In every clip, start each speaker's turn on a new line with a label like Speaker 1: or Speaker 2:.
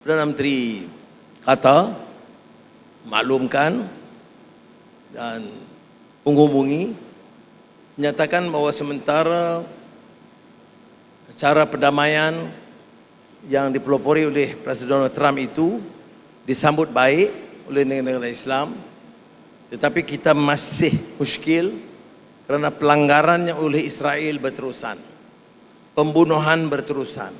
Speaker 1: Perdana Menteri kata maklumkan dan menghubungi menyatakan bahawa sementara cara perdamaian yang dipelopori oleh Presiden Donald Trump itu disambut baik oleh negara-negara Islam tetapi kita masih muskil kerana pelanggarannya oleh Israel berterusan pembunuhan berterusan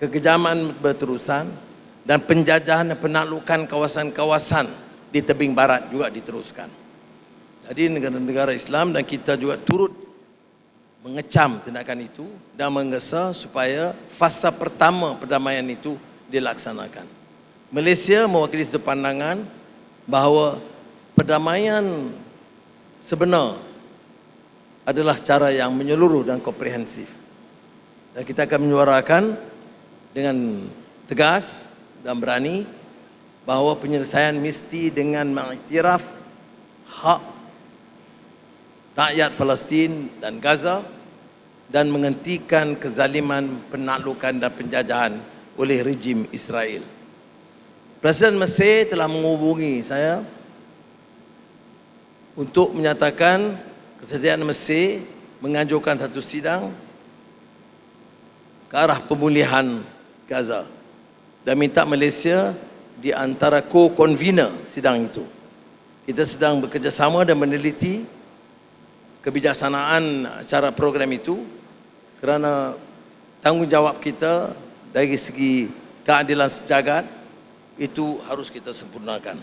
Speaker 1: kekejaman berterusan dan penjajahan dan penaklukan kawasan-kawasan di tebing barat juga diteruskan. Jadi negara-negara Islam dan kita juga turut mengecam tindakan itu dan menggesa supaya fasa pertama perdamaian itu dilaksanakan. Malaysia mewakili satu pandangan bahawa perdamaian sebenar adalah cara yang menyeluruh dan komprehensif. Dan kita akan menyuarakan dengan tegas dan berani bahawa penyelesaian mesti dengan mengiktiraf hak rakyat Palestin dan Gaza dan menghentikan kezaliman penaklukan dan penjajahan oleh rejim Israel. Presiden Mesir telah menghubungi saya untuk menyatakan kesediaan Mesir menganjurkan satu sidang ke arah pemulihan Gaza dan minta Malaysia di antara co-convener sidang itu. Kita sedang bekerjasama dan meneliti kebijaksanaan cara program itu kerana tanggungjawab kita dari segi keadilan sejagat itu harus kita sempurnakan.